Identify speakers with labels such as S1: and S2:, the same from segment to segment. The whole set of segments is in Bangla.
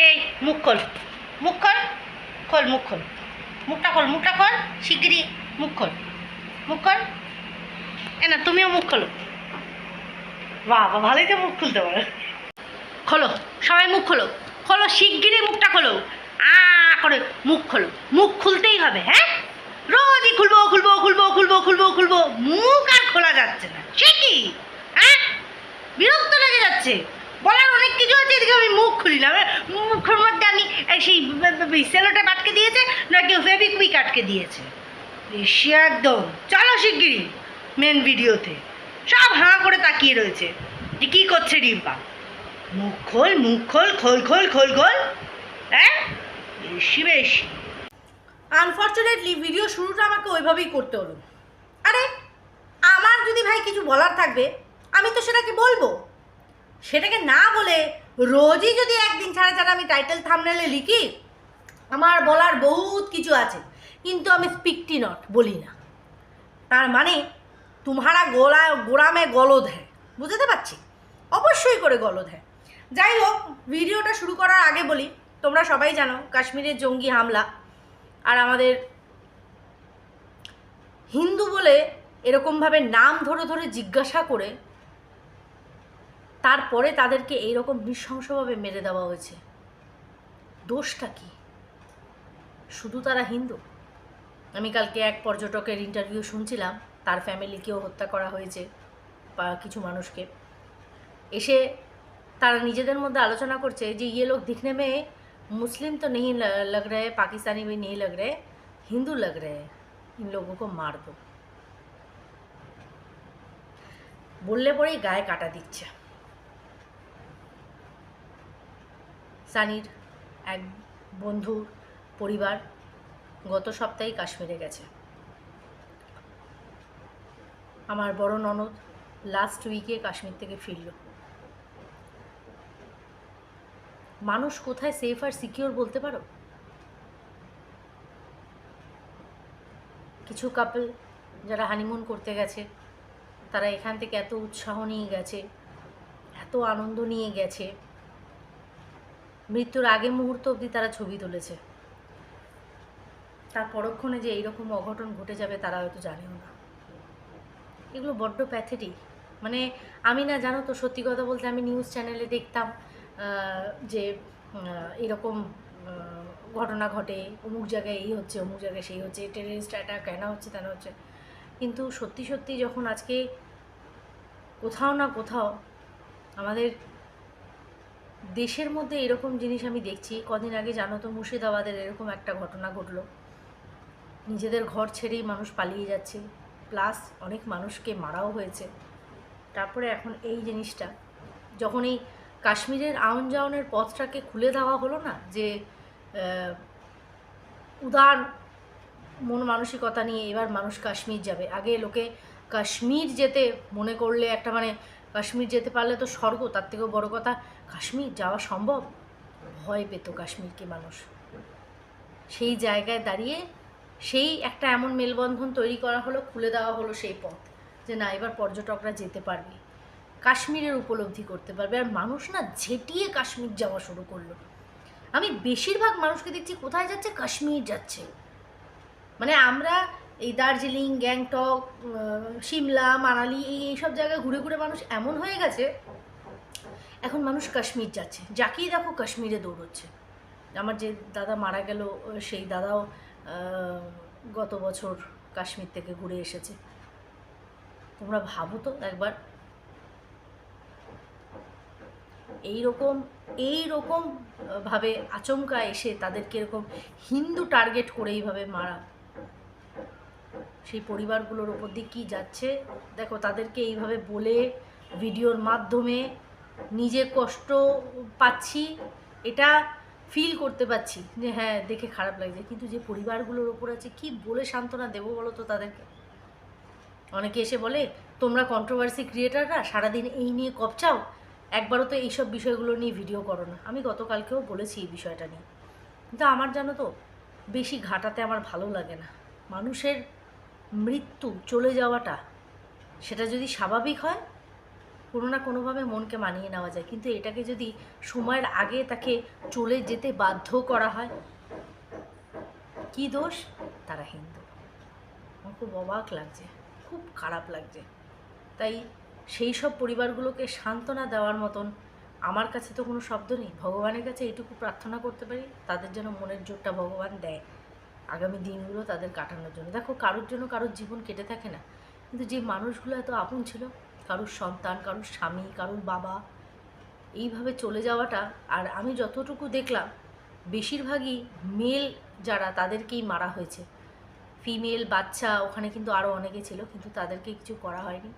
S1: এই মুখ খোল। মুখ খোল খোল, মুখ খোল। মুখটা খোল মুখটা খোল, শিগগিরই মুখ খোল। মুখ খোল। এ না, তুমিও মুখ খোলো। বাবা, ভালোই তো মুখ খুলতে পারো। খোলো, সবাই মুখ খোলো। খোলো, শিগগিরই মুখটা খোলো। আ, করে মুখ খোলো। মুখ খুলতেই হবে হ্যাঁ? রোজই খুলবো খুলবো খুলবো খুলবো খুলবো খুলবো। মুখ আর খোলা যাচ্ছে না। সে কি? হ্যাঁ? বিরক্ত লেগে যাচ্ছে। বলার অনেক কিছু আছে এদিকে আমি মুখ খুলি না। মুখের মধ্যে আমি সেই সেলোটা আটকে দিয়েছে না কেউ ফেবিকুইক আটকে দিয়েছে। বেশি একদম। চলো শিগগিরই মেন ভিডিওতে। সব হাঁ করে তাকিয়ে রয়েছে যে কী করছে রিম্পা। মুখ খোল মুখ খোল খোল খোল খোল খোল। হ্যাঁ? বেশি বেশি। আনফর্চুনেটলি ভিডিও শুরুটা আমাকে ওইভাবেই করতে হলো। আরে, আমার যদি ভাই কিছু বলার থাকবে, আমি তো সেটাকে বলব। সেটাকে না বলে রোজই যদি একদিন ছাড়া ছাড়া আমি টাইটেল থামনেলে লিখি, আমার বলার বহুত কিছু আছে, কিন্তু আমি স্পিকটি নট বলি না। তার মানে তোমারা গোলা গোড়ামে গলদ হ্যাঁ বুঝতে পারছি? অবশ্যই করে গলদ হ্যাঁ যাই হোক, ভিডিওটা শুরু করার আগে বলি, তোমরা সবাই জানো, কাশ্মীরের জঙ্গি হামলা আর আমাদের হিন্দু বলে এরকমভাবে নাম ধরে ধরে জিজ্ঞাসা করে তারপরে তাদেরকে এইরকম নৃশংসভাবে মেরে দেওয়া হয়েছে। দোষটা কি? শুধু তারা হিন্দু? আমি কালকে এক পর্যটকের ইন্টারভিউ শুনছিলাম, তার ফ্যামিলিকেও হত্যা করা হয়েছে, বা কিছু মানুষকে। এসে তারা নিজেদের মধ্যে আলোচনা করছে যে ইয়ে লোক দিখনে মেয়ে মুসলিম তো নেই লগ রে, পাকিস্তানি ভি নেই লগ রে, হিন্দু লগ রে, ইন লোগো মার দো। বললে পরেই গায়ে কাটা দিচ্ছে। সানির এক বন্ধুর পরিবার গত সপ্তাহেই কাশ্মীরে গেছে। আমার বড় ননদ লাস্ট উইকে কাশ্মীর থেকে ফিরল। মানুষ কোথায় সেফ আর সিকিওর বলতে পারো? কিছু কাপল যারা হানিমুন করতে গেছে, তারা এখান থেকে এত উৎসাহ নিয়ে গেছে, এত আনন্দ নিয়ে গেছে মৃত্যুর আগে মুহূর্ত অবধি তারা ছবি তুলেছে। তার পরক্ষণে যে এইরকম অঘটন ঘটে যাবে, তারা হয়তো জানেও না। এগুলো বড্ড প্যাথেটিক মানে আমি না, জানো তো, সত্যি কথা বলতে আমি নিউজ চ্যানেলে দেখতাম যে এরকম ঘটনা ঘটে, অমুক জায়গায় এই হচ্ছে, অমুক জায়গায় সেই হচ্ছে টেররিস্ট অ্যাটাক কেন হচ্ছে, তেন হচ্ছে। কিন্তু সত্যি সত্যি যখন আজকে কোথাও না কোথাও আমাদের দেশের মধ্যে এরকম জিনিস আমি দেখছি। কদিন আগে জানো তো মুর্শিদাবাদের এরকম একটা ঘটনা ঘটলো। নিজেদের ঘর ছেড়েই মানুষ পালিয়ে যাচ্ছে। প্লাস অনেক মানুষকে মারাও হয়েছে। তারপরে এখন এই জিনিসটা। যখন এই কাশ্মীরের আউন জাউনের পথটাকে খুলে দেওয়া হলো না, যে উদার মন মানসিকতা নিয়ে এবার মানুষ কাশ্মীর যাবে। আগে লোকে কাশ্মীর যেতে মনে করলে একটা মানে কাশ্মীর যেতে পারলে তো স্বর্গ, তার থেকেও বড় কথা কাশ্মীর যাওয়া সম্ভব? ভয় পেত কাশ্মীরকে মানুষ। সেই জায়গায় দাঁড়িয়ে সেই একটা এমন মেলবন্ধন তৈরি করা হলো, খুলে দেওয়া হলো সেই পথ যে না, এবার পর্যটকরা যেতে পারবে, কাশ্মীরের উপলব্ধি করতে পারবে। আর মানুষ না ঝেঁটিয়ে কাশ্মীর যাওয়া শুরু করল। আমি বেশিরভাগ মানুষকে দেখছি কোথায় যাচ্ছে? কাশ্মীর যাচ্ছে। মানে আমরা এই দার্জিলিং, গ্যাংটক সিমলা মানালি, এই এইসব জায়গায় ঘুরে ঘুরে মানুষ এমন হয়ে গেছে এখন মানুষ কাশ্মীর যাচ্ছে। যাকেই দেখো কাশ্মীরে দৌড়চ্ছে। আমার যে দাদা মারা গেল, সেই দাদাও গত বছর কাশ্মীর থেকে ঘুরে এসেছে। তোমরা ভাবো তো একবার। এই রকম এই রকম ভাবে আচমকা এসে তাদেরকে এরকম হিন্দু টার্গেট করে এইভাবে মারা। সেই পরিবারগুলোর ওপর দিয়ে কী যাচ্ছে? দেখো, তাদেরকে এইভাবে বলে, ভিডিওর মাধ্যমে নিজে কষ্ট পাচ্ছি, এটা ফিল করতে পারছি যে হ্যাঁ দেখে খারাপ লাগছে। কিন্তু যে পরিবারগুলোর ওপর আছে, কি বলে সান্ত্বনা দেবো বলো তো তাদেরকে? অনেকে এসে বলে, তোমরা কন্ট্রোভার্সি ক্রিয়েটাররা সারাদিন এই নিয়ে কপচাও একবারও তো এইসব বিষয়গুলো নিয়ে ভিডিও করো না। আমি গতকালকেও বলেছি এই বিষয়টা নিয়ে। কিন্তু আমার জানো তো, বেশি ঘাটাতে আমার ভালো লাগে না। মানুষের মৃত্যু, চলে যাওয়াটা, সেটা যদি স্বাভাবিক হয় কোনো না কোনোভাবে মনকে মানিয়ে নেওয়া যায়। কিন্তু এটাকে যদি সময়ের আগে তাকে চলে যেতে বাধ্য করা হয়, কি দোষ? তারা হিন্দু। আমার খুব অবাক লাগছে, খুব খারাপ লাগছে। তাই সেই সব পরিবারগুলোকে সান্ত্বনা দেওয়ার মতন আমার কাছে তো কোনো শব্দ নেই। ভগবানের কাছে এইটুকু প্রার্থনা করতে পারি, তাদের যেন মনের জোরটা ভগবান দেয় আগামী দিনগুলো তাদের কাটানোর জন্য। দেখো, কারোর জন্য কারোর জীবন কেটে থাকে না। কিন্তু যে মানুষগুলো এত আপন ছিল কারোর সন্তান, কারোর স্বামী, কারোর বাবা। এইভাবে চলে যাওয়াটা আর আমি যতটুকু দেখলাম, বেশিরভাগই মেল যারা তাদেরকেই মারা হয়েছে। ফিমেল বাচ্চা ওখানে কিন্তু আরও অনেকে ছিল, কিন্তু তাদেরকে কিছু করা হয়নি।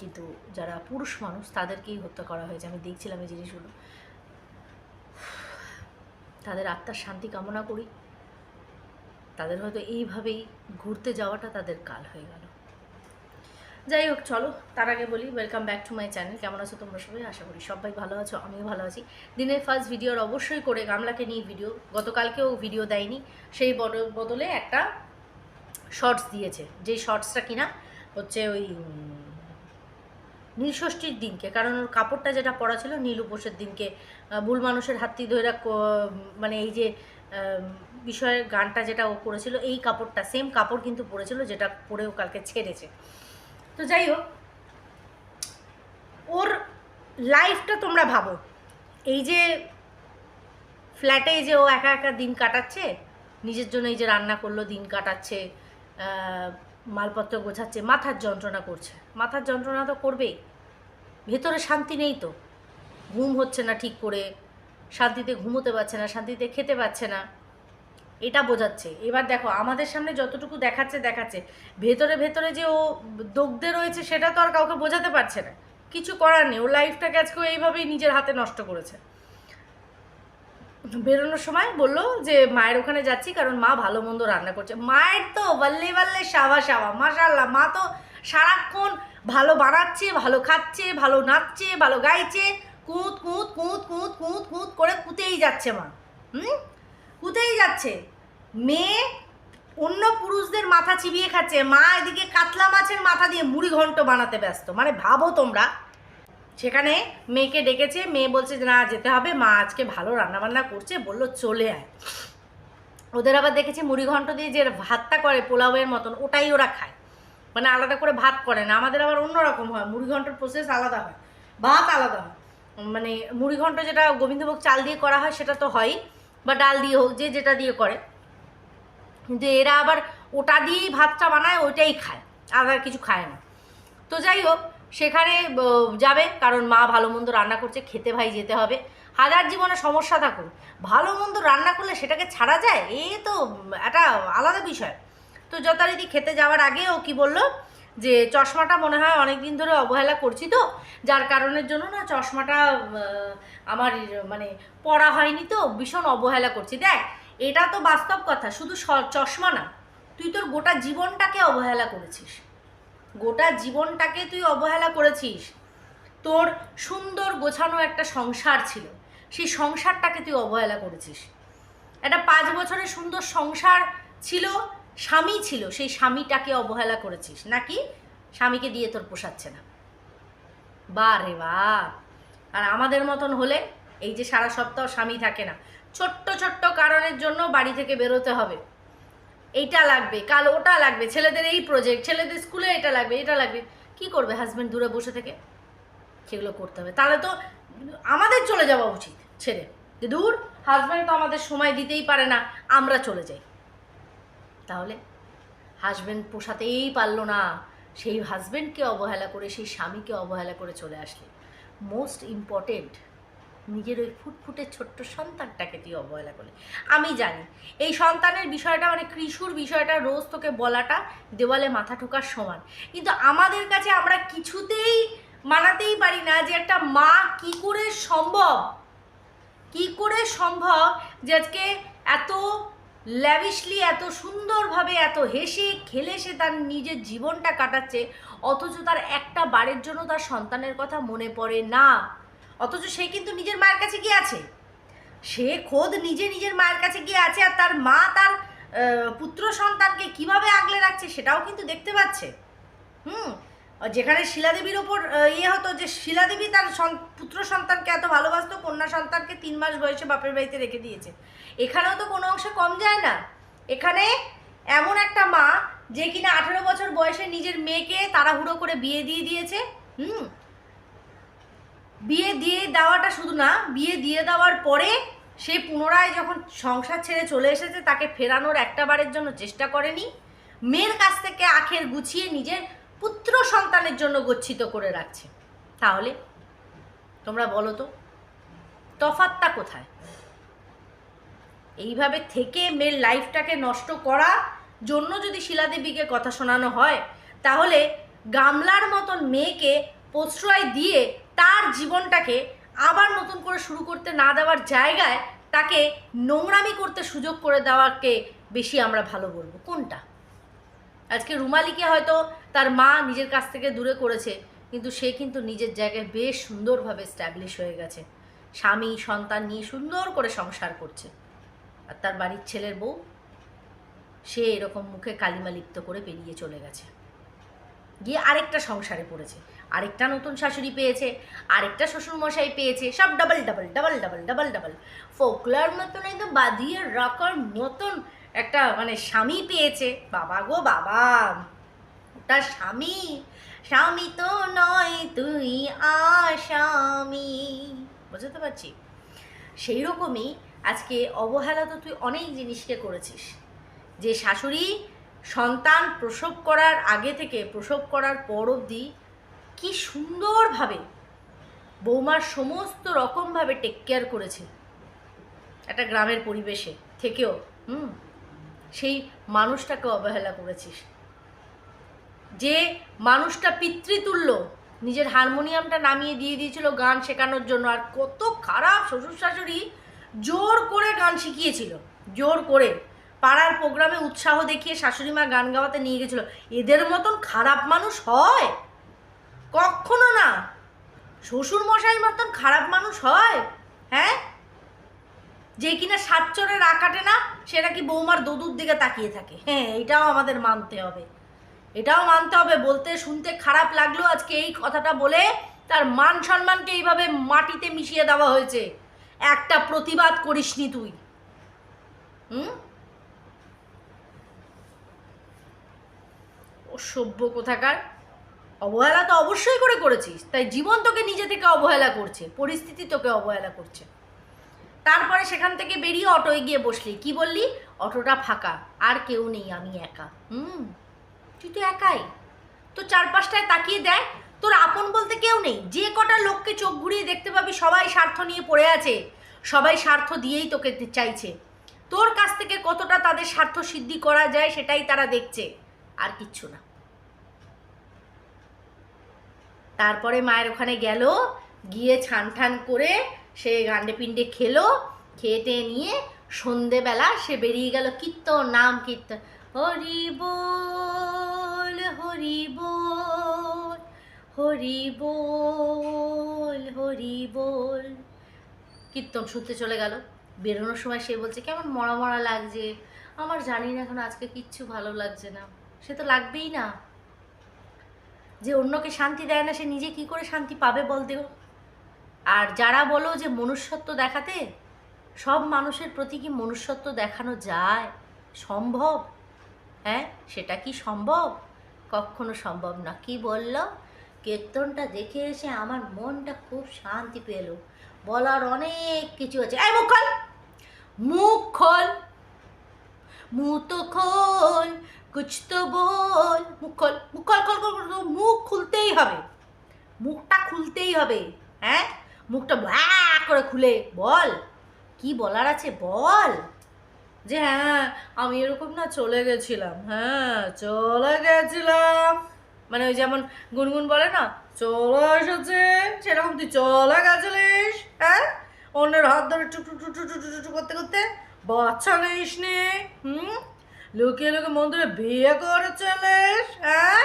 S1: কিন্তু যারা পুরুষ মানুষ তাদেরকেই হত্যা করা হয়েছে। আমি দেখছিলাম এই জিনিসগুলো। তাদের আত্মার শান্তি কামনা করি। তাদের হয়তো এইভাবেই ঘুরতে যাওয়াটা তাদের কাল হয়ে গেল। যাই হোক, চলো, তার আগে বলি welcome back to my channel কেমন আছো তোমরা সবাই? আশা করি সবাই ভালো আছো, আমিও ভালো আছি। দিনের ফার্স্ট ভিডিওর অবশ্যই করে গামলাকে নিয়ে ভিডিও গতকালকেও ভিডিও দেয়নি। সেই বদ- বদলে একটা শর্টস দিয়েছে। যেই শর্টসটা কিনা হচ্ছে ওই নীলষষ্ঠীর দিনকে। কারণ ওর কাপড়টা যেটা পরা ছিল, নীল উপোসের দিনকে। ভুল মানুষের হাতি ধরে মানে এই যে বিষয়ের গানটা যেটা ও করেছিল, এই কাপড়টা সেম কাপড় কিন্তু পরেছিল, যেটা পরেও কালকে ছেড়েছে। তো যাই হোক, ওর লাইফটা তোমরা ভাবো। এই যে ফ্ল্যাটে যে ও একা একা দিন কাটাচ্ছে, নিজের জন্য এই যে রান্না করল, দিন কাটাচ্ছে মালপত্র গোছাচ্ছে, মাথার যন্ত্রণা করছে। মাথার যন্ত্রণা তো করবেই। ভেতরে শান্তি নেই তো। ঘুম হচ্ছে না ঠিক করে। শান্তিতে ঘুমোতে পারছে না, শান্তিতে খেতে পারছে না। এটা বোঝাচ্ছে। এবার দেখো, আমাদের সামনে যতটুকু দেখাচ্ছে দেখাচ্ছে। ভেতরে ভেতরে যে ও দগ্ধে রয়েছে, সেটা তো আর কাউকে বোঝাতে পারছে না। কিছু করার নেই। ও লাইফটাকে আজকে এইভাবেই নিজের হাতে নষ্ট করেছে। বেরোনোর সময় বলল যে, মায়ের ওখানে যাচ্ছি কারণ মা ভালো মন্দ রান্না করছে। মায়ের তো বাল্লে বাল্লে সাবা সাবা। মাশাল্লাহ মা তো সারাক্ষণ ভালো বানাচ্ছে, ভালো খাচ্ছে, ভালো নাচছে, ভালো গাইছে। কুঁত কুঁত কুঁত কুঁত কুঁত কুঁত করে কুঁতেই যাচ্ছে মা। হুম? কুতেই যাচ্ছে। মেয়ে অন্য পুরুষদের মাথা চিবিয়ে খাচ্ছে। মা এদিকে কাতলা মাছের মাথা দিয়ে মুড়ি ঘন্ট বানাতে ব্যস্ত। মানে ভাবো তোমরা। সেখানে মেয়েকে ডেকেছে। মেয়ে বলছে যে, না, যেতে হবে। মা আজকে ভালো রান্নাবান্না করছে। বলল, চলে আয়। ওদের আবার দেখেছি মুড়ি ঘন্ট দিয়ে যে ভাতটা করে পোলাওয়ের মতন, ওটাই ওরা খায়। মানে আলাদা করে ভাত করে না। আমাদের আবার অন্যরকম হয়। মুড়ি ঘন্টর প্রসেস আলাদা হয়। ভাত আলাদা হয়। মানে মুড়ি ঘন্ট যেটা গোবিন্দভোগ চাল দিয়ে করা হয়, সেটা তো হয়ই। বা ডাল দিয়ে হোক, যে যেটা দিয়ে করে। কিন্তু এরা আবার ওটা দিয়েই ভাতটা বানায়, ওইটাই খায়। আর কিছু খায় না। তো যাই হোক, সেখানে যাবে, কারণ মা ভালো মন্দ রান্না করছে, খেতে ভাই যেতে হবে। হাজার জীবনে সমস্যা থাকুক। ভালো মন্দ রান্না করলে সেটাকে ছাড়া যায়, এ তো একটা আলাদা বিষয়। তো যথারীতি খেতে যাওয়ার আগে ও কি বলল যে চশমাটা মনে হয় অনেক দিন ধরে অবহেলা করছি তো, যার কারণের জন্য না চশমাটা আমার মানে পড়া হয়নি তো, ভীষণ অবহেলা করছি। দেখ, এটা তো বাস্তব কথা, শুধু চশমা না, তুই তোর গোটা জীবনটাকে অবহেলা করেছিস। গোটা জীবনটাকে তুই অবহেলা করেছিস। তোর সুন্দর গোছানো একটা সংসার ছিল, সেই সংসারটাকে তুই অবহেলা করেছিস। একটা পাঁচ বছরের সুন্দর সংসার ছিল স্বামী ছিল, সেই স্বামীটাকে অবহেলা করেছিস, নাকি? স্বামীকে দিয়ে তোর পোষাচ্ছে না। বা রে বা। আর আমাদের মতন হলে এই যে সারা সপ্তাহ স্বামী থাকে না, ছোট্ট ছোট্ট কারণের জন্য বাড়ি থেকে বেরোতে হবে। এইটা লাগবে, কাল ওটা লাগবে, ছেলেদের এই প্রজেক্ট ছেলেদের স্কুলে এটা লাগবে এটা লাগবে। কি করবে হাজব্যান্ড দূরে বসে থেকে? সেগুলো করতে হবে। তাহলে তো আমাদের চলে যাওয়া উচিত যে দূর হাজব্যান্ড তো আমাদের সময় দিতেই পারে না, আমরা চলে যাই। তাহলে হাজব্যান্ড পোষাতেই পারল না। সেই হাজব্যান্ডকে অবহেলা করে, সেই স্বামীকে অবহেলা করে চলে আসলে। মোস্ট ইম্পর্টেন্ট নিজের ওই ফুটফুটে ছোট্ট সন্তানটাকে তুই অবহেলা করলে। আমি জানি, এই সন্তানের বিষয়টা মানে কৃষুর বিষয়টা রোজ তোকে বলাটা দেওয়ালে মাথা ঠোকার সমান। কিন্তু আমাদের কাছে আমরা কিছুতেই মানাতেই পারি না যে একটা মা কি করে সম্ভব? কি করে সম্ভব যে আজকে এত ল্যাভিশলি এত সুন্দরভাবে, এত হেসে খেলে সে তার নিজের জীবনটা কাটাচ্ছে, অথচ তার একটা বারের জন্য তার সন্তানের কথা মনে পড়ে না। অথচ সে কিন্তু নিজের মায়ের কাছে গিয়ে আছে। সে খোদ নিজে নিজের মায়ের কাছে গিয়ে আছে আর তার মা তার পুত্র সন্তানকে কীভাবে আগলে রাখছে সেটাও কিন্তু দেখতে পাচ্ছে। হুম যেখানে শিলাদেবীর ওপর ইয়ে হতো যে শিলাদেবী তার পুত্র সন্তানকে এত ভালোবাসতো, কন্যা সন্তানকে তিন মাস বয়সে বাপের বাড়িতে রেখে দিয়েছে। এখানেও তো কোনো অংশে কম যায় না। এখানে এমন একটা মা যে কিনা আঠেরো বছর বয়সে নিজের মেয়েকে তাড়াহুড়ো করে বিয়ে দিয়ে দিয়েছে, হুম? বিয়ে দিয়ে দেওয়াটা শুধু না, বিয়ে দিয়ে দেওয়ার পরে সে পুনরায় যখন সংসার ছেড়ে চলে এসেছে, তাকে ফেরানোর একটা বারের জন্য চেষ্টা করেনি। মেয়ের কাছ থেকে আখের গুছিয়ে নিজের পুত্র সন্তানের জন্য গচ্ছিত করে রাখছে। তাহলে তোমরা বলো তো তফাতটা কোথায়? এইভাবে থেকে মেয়ের লাইফটাকে নষ্ট করা জন্য যদি শিলাদেবীকে কথা শোনানো হয়, তাহলে গামলার মতন মেয়েকে প্রশ্রয় দিয়ে তার জীবনটাকে আবার নতুন করে শুরু করতে না দেওয়ার জায়গায় তাকে নোংরামি করতে সুযোগ করে দেওয়াকে বেশি আমরা ভালো বলব। কোনটা? আজকে রুমালিকে হয়তো তার মা নিজের কাছ থেকে দূরে করেছে, কিন্তু সে কিন্তু নিজের জায়গায় বেশ সুন্দরভাবে স্ট্যাবলিশ হয়ে গেছে। স্বামী, সন্তান নিয়ে সুন্দর করে সংসার করছে। আর তার বাড়ির ছেলের বউ, সে এরকম মুখে কালিমা লিপ্ত করে পেরিয়ে চলে গেছে। গিয়ে আরেকটা সংসারে পড়েছে। আরেকটা নতুন শাশুড়ি পেয়েছে, আরেকটা শ্বশুরমশাই পেয়েছে, সব double double double double double double ফোকলার মতন একদম বাঁধিয়ে রাখার মতন একটা মানে স্বামী পেয়েছে। বাবা গো বাবা! ওটা স্বামী স্বামী তো নয়, তুই আসামি। বুঝতে পারছি? সেই রকমই আজকে অবহেলা তো তুই অনেক জিনিসকে করেছিস। যে শাশুড়ি সন্তান প্রসব করার আগে থেকে, প্রসব করার পর অবধি কি সুন্দরভাবে বৌমার সমস্ত রকমভাবে টেক কেয়ার করেছে। একটা গ্রামের পরিবেশে থেকেও, হুম? সেই মানুষটাকে অবহেলা করেছিস। যে মানুষটা পিতৃতুল্য, নিজের হারমোনিয়ামটা নামিয়ে দিয়ে দিয়েছিল গান শেখানোর জন্য। আর কত খারাপ শ্বশুর শাশুড়ি জোর করে গান শিখিয়েছিল, জোর করে। পাড়ার প্রোগ্রামে উৎসাহ দেখিয়ে শাশুড়ি মা গান গাওয়াতে নিয়ে গেছিল। এদের মতন খারাপ মানুষ হয়? কখনো না। শ্বশুর মশাইয়ের মতন খারাপ মানুষ হয়? হ্যাঁ? যে কিনা সাত চোরের আকাটে না সেটা কি বৌমার দদুর দিকে তাকিয়ে থাকে। হ্যাঁ এটাও আমাদের মানতে হবে। এটাও মানতে হবে, বলতে শুনতে খারাপ লাগল আজকে এই কথাটা বলে। তার মান সম্মানকে এইভাবে মাটিতে মিশিয়ে দেওয়া হয়েছে। একটা প্রতিবাদ করিসনি তুই। হুম? সভ্য কোথাকার। অবহেলা তো অবশ্যই করে করেছিস, তাই জীবন তোকে নিজে থেকে অবহেলা করছে, পরিস্থিতি তোকে অবহেলা করছে। তারপরে সেখান থেকে বেরিয়ে অটোয় গিয়ে বসলি। কি বললি? অটোটা ফাঁকা, আর কেউ নেই, আমি একা। হুম? তুই তো একাই। তো চারপাশটায় তাকিয়ে দেয় তোর আপন বলতে কেউ নেই। যে কটা লোককে চোখ ঘুরিয়ে দেখতে পাবি, সবাই স্বার্থ নিয়ে পড়ে আছে। সবাই স্বার্থ দিয়েই তোকে চাইছে। তোর কাছ থেকে কতটা তাদের স্বার্থ সিদ্ধি করা যায় সেটাই তারা দেখছে। আর কিচ্ছু না। তারপরে মায়ের ওখানে গেল, গিয়ে ছান ঠান করে সে গান্ডে পিণ্ডে খেলো, খেয়ে টেয়ে নিয়ে সন্ধেবেলা সে বেরিয়ে গেল কীর্তন, নাম কীর্তন। হরি বল হরি বল হরি বল হরি বল। কীর্তন শুনতে চলে গেল। বেরোনোর সময় সে বলছে, কেমন মরা মরা লাগছে। আমার জানি না এখন আজকে কিচ্ছু ভালো লাগছে না। সে তো লাগবেই না। যে অন্যকে শান্তি দেয় না, সে নিজে কি করে শান্তি পাবে বল দেও আর যারা বলো যে মনুষ্যত্ব দেখাতে, সব মানুষের প্রতি কি মনুষ্যত্ব দেখানো যায়? সম্ভব? হ্যাঁ সেটা কি সম্ভব? কখনো সম্ভব না। কি বলল? কীর্তনটা দেখে এসে আমার মনটা খুব শান্তি পেল। বলার অনেক কিছু আছে। এই মুখ খোল! মুখ খোল! মুখ তো খোল! কুছ তো বল! মুখ খোল! মুখ খোল খোল খোল, মুখ খুলতেই হবে। মুখটা খুলতেই হবে। হ্যাঁ? মুখটা ভ্যা করে খুলে বল। কি বলার আছে বল? যে হ্যাঁ আমি এরকম না চলে গেছিলাম। হ্যাঁ চলে গেছিলাম। মানে ওই যেমন গুনগুন বলে না, চলে এসেছে, সেরকম তুই চলে গেছিলিস। হ্যাঁ? অন্যের হাত ধরে টুক টুক টুক টুক টুক টুক টুক করতে করতে বাচ্চা নিস নি, হুম? লুকিয়ে লুকিয়ে মন্দিরে বিয়ে করে করেছিলিস হ্যাঁ?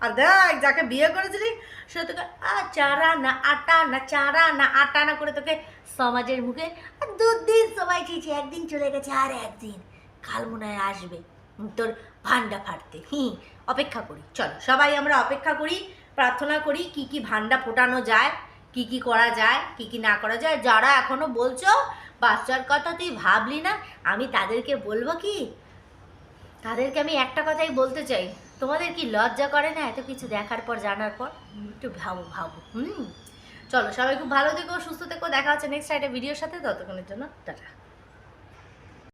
S1: আর দেখ, যাকে বিয়ে করেছিলি, সে তোকে চারা না আটা না চারা না আটা না করে তোকে সমাজের মুখে আর দুদিন সবাই চেয়েছে, একদিন চলে গেছে আর একদিন। কাল মনে হয় আসবে, তোর ভান্ডা ফাটতে। হি অপেক্ষা করি। চলো, সবাই আমরা অপেক্ষা করি, প্রার্থনা করি, কি কি ভান্ডা ফোটানো যায়, কি কি করা যায়, কি কি না করা যায়। যারা এখনও বলছো, বাচ্চার কথা তুই ভাবলি না, আমি তাদেরকে বলব কি? তাদেরকে আমি একটা কথাই বলতে চাই। তোমাদের কি লজ্জা করে না এত কিছু দেখার পর, জানার পর? একটু ভাবো ভাবো। হুম চলো, সবাই খুব ভালো থেকো, সুস্থ থেকো, দেখা হচ্ছে নেক্সট একটা ভিডিওর সাথে, ততক্ষণের জন্য টাটা।